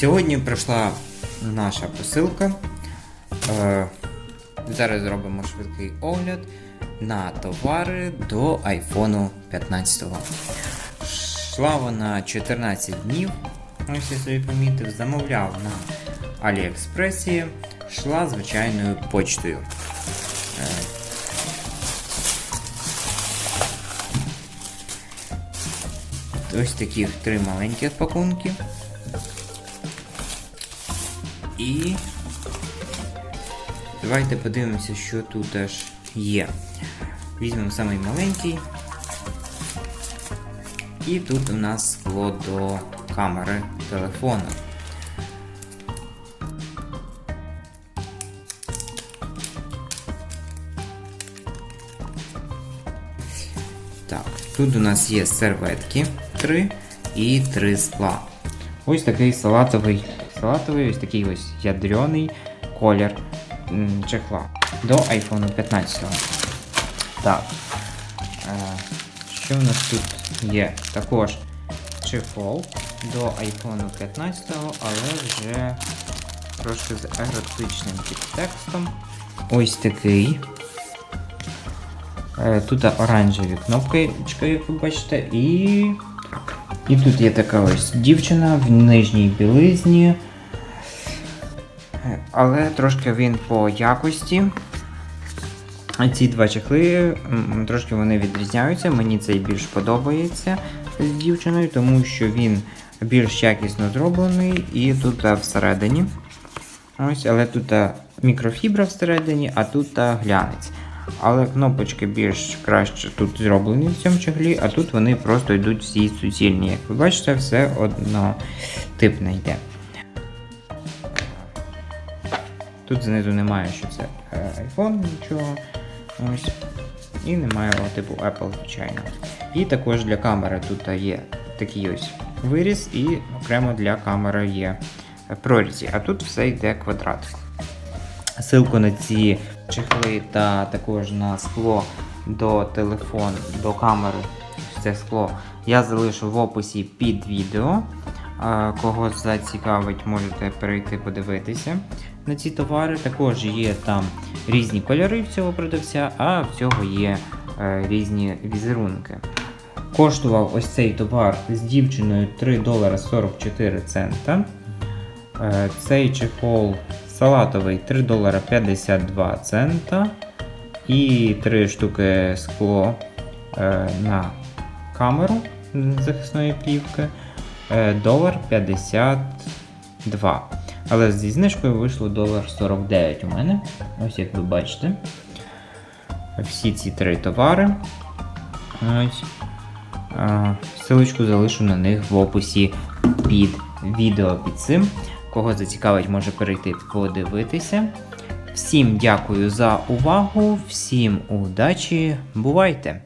Сьогодні прийшла наша посилка. Е, Зараз зробимо швидкий огляд на товари до iPhone 15. Шла вона 14 днів. Ось я собі помітив, замовляв на Аліекспресі, йшла звичайною почтою. Е, Ось таких три маленьких пакунки. І давайте подивимося, що тут аж є. Візьмемо самий маленький. І тут у нас скло до камери телефону. Так, тут у нас є серветки 3 і 3 скла. Ось такий салатовий, салатовий, ось такий ось ядрений колір чехла до iPhone 15. Так. Е, що в нас тут є? Також чехол до iPhone 15, але вже трошки з еротичним підтекстом. Ось такий. Е, Тут оранжеві кнопки, як ви бачите, і. І тут є така ось дівчина в нижній білизні. Е, Але трошки він по якості. Ці два чехли трошки вони відрізняються. Мені цей більш подобається з дівчиною, тому що він більш якісно зроблений і тут всередині. Ось, але тут мікрофібра всередині, а тут глянець. Але кнопочки більш краще тут зроблені в цьому чехлі, а тут вони просто йдуть всі суцільні. Як ви бачите, все однотипне йде. Тут знизу немає, що це е, iPhone, нічого. Ось. І немає типу Apple, звичайно. І також для камери тут є такий ось виріз, і окремо для камери є прорізі. А тут все йде квадратик. Ссылку на ці чехли та також на скло до телефону, до камери. Це скло я залишу в описі під відео. Кого зацікавить, можете перейти подивитися на ці товари. Також є там різні кольори в цього продавця, а в цього є е, різні візерунки. Коштував ось цей товар з дівчиною 3 долара 44 цента. Е, Цей чехол салатовий 3 долара 52 цента. І 3 штуки скло е, на камеру захисної плівки. Е, Долар 52. Але зі знижкою вийшло долар 49 у мене. Ось як ви бачите. Всі ці три товари. Ось. Силочку залишу на них в описі під відео під цим. Кого зацікавить, може перейти подивитися. Всім дякую за увагу, всім удачі, бувайте!